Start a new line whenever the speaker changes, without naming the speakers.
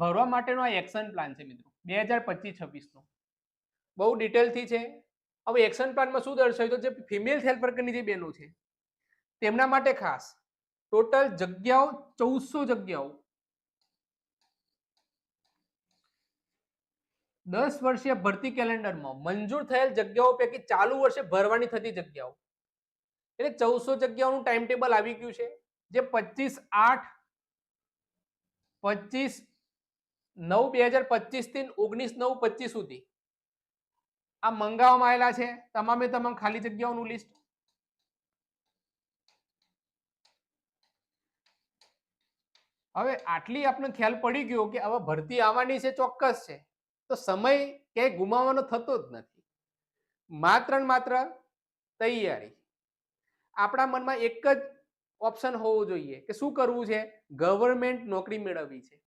ભરવા માટેનો આ એક્શન પ્લાન છે મિત્રો, બે હજાર પચીસ છવ્વીસનો. બહુ ડિટેલથી છે. હવે એક્શન પ્લાનમાં શું દર્શાવ્યું જે ફિમેલ હેલ્પ વર્કરની જે બહેનો છે, તેમના માટે ખાસ ટોટલ જગ્યાઓ ચૌદસો જગ્યાઓ. દસ વર્ષીય ભરતી કેલેન્ડરમાં મંજૂર થયેલ જગ્યાઓ પૈકી ચાલુ વર્ષે ભરવાની થતી જગ્યાઓ. એટલે ચૌદસો જગ્યાઓનું ટાઈમ ટેબલ આવી ગયું છે, જે પચીસ આઠ, પચીસ નવ બે હજાર પચીસથી ઓગણીસ નવ પચીસ સુધી. આ મંગાવવામાં આવેલા છે. તમામે તમામ ખાલી જગ્યાઓનું લિસ્ટ હવે આટલી આપણે ખ્યાલ પડી ગયો કે હવે ભરતી આવવાની છે, ચોક્કસ છે. તો સમય ક્યાંય ગુમાવવાનો થતો જ નથી. માત્ર ને માત્ર તૈયારી. આપણા મનમાં એક જ ઓપ્શન હોવું જોઈએ કે શું કરવું છે? ગવર્મેન્ટ નોકરી મેળવવી છે.